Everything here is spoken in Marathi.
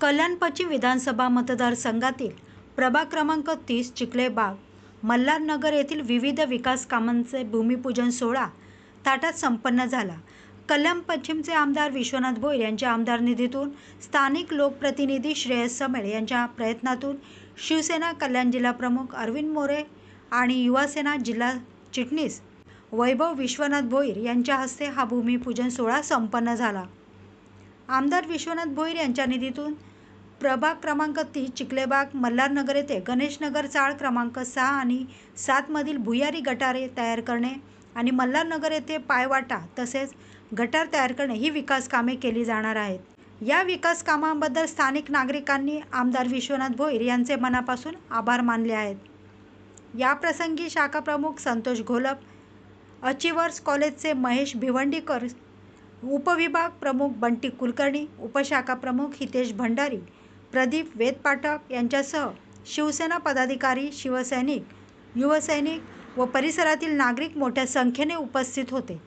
कल्याण पश्चिम विधानसभा मतदारसंघातील प्रभाग क्रमांक तीस चिखलेबाग मल्हारनगर येथील विविध विकास कामांचे भूमिपूजन सोहळा ताटात संपन्न झाला. कल्याण पश्चिमचे आमदार विश्वनाथ भोईर यांच्या आमदार निधीतून स्थानिक लोकप्रतिनिधी श्रेयस समेळ यांच्या प्रयत्नातून शिवसेना कल्याण जिल्हाप्रमुख अरविंद मोरे आणि युवासेना जिल्हा चिटणीस वैभव विश्वनाथ भोईर यांच्या हस्ते हा भूमिपूजन सोहळा संपन्न झाला. आमदार विश्वनाथ भोईर यांच्या निधीतून प्रभाग क्रमांक तीस चिखलेबाग मल्हारनगर येथे गणेशनगर चाळ क्रमांक सहा आणि सातमधील भुयारी गटारे तयार करणे आणि मल्हारनगर येथे पायवाटा तसेच गटार तयार करणे ही विकास कामे केली जाणार आहेत. या विकास कामांबद्दल स्थानिक नागरिकांनी आमदार विश्वनाथ भोईर यांचे मनापासून आभार मानले आहेत. याप्रसंगी शाखा प्रमुख संतोष घोलप अचिवर्स कॉलेजचे महेश भिवंडीकर उपविभाग प्रमुख बंटी कुलकर्णी उपशाखा प्रमुख हितेश भंडारी प्रदीप वेदपाठक यांच्यासह शिवसेना पदाधिकारी शिवसैनिक युवसैनिक व परिसरातील नागरिक मोठ्या संख्येने उपस्थित होते.